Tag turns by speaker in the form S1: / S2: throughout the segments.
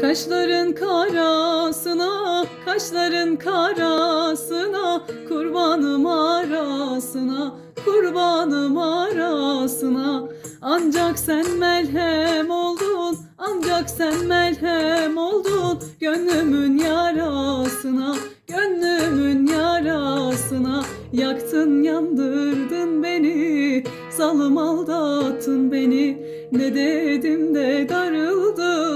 S1: Kaşların karasına, kaşların karasına, kurbanım arasına, kurbanım arasına. Ancak sen melhem oldun, ancak sen melhem oldun, gönlümün yarasına, gönlümün yarasına. Yaktın yandırdın beni, zalim aldattın beni. Ne dedim de darıldın,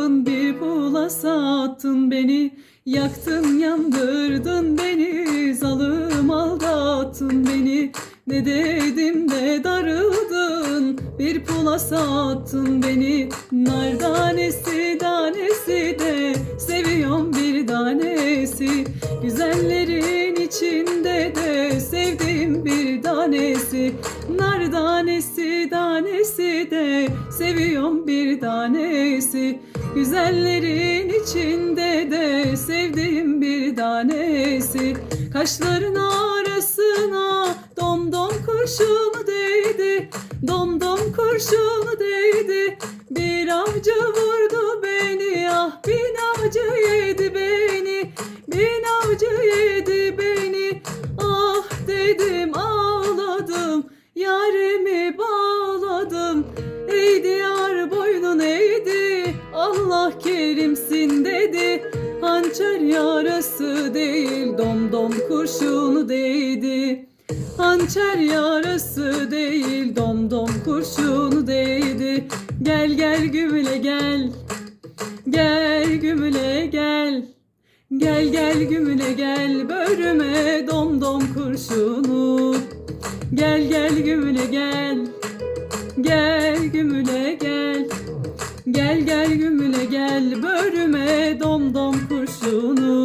S1: pula sattın beni. Yaktın yandırdın beni, zalim aldattın beni. Ne dedim de darıldın, bir pula sattın beni. Nar tanesi tanesi de seviyorum bir tanesi. Güzellerin içinde de sevdiğim bir tanesi. Nar tanesi tanesi de seviyorum bir tanesi. Güzellerin içinde de sevdiğim bir tanesi. Kaşların arasına dom dom kurşunu değdi. Dom dom kurşunu değdi. Bir avcı vurdu beni ah bin avcı yedi beni. Bin avcı yedi beni. Ah dedim ağladım. Yarimi bağladım. Boynun eğdi. Allah kerimsin dedi. Hançer yarası değil dom dom kurşunu değdi. Hançer yarası değil dom dom kurşunu değdi. Gel gel gümüle gel. Gel gümüle gel. Gel gel gümüle gel börüme dom dom kurşunu. Gel gel gümüle gel. Gel gümüle gel. Gel gel gümüle gel börüme dom dom kurşunu.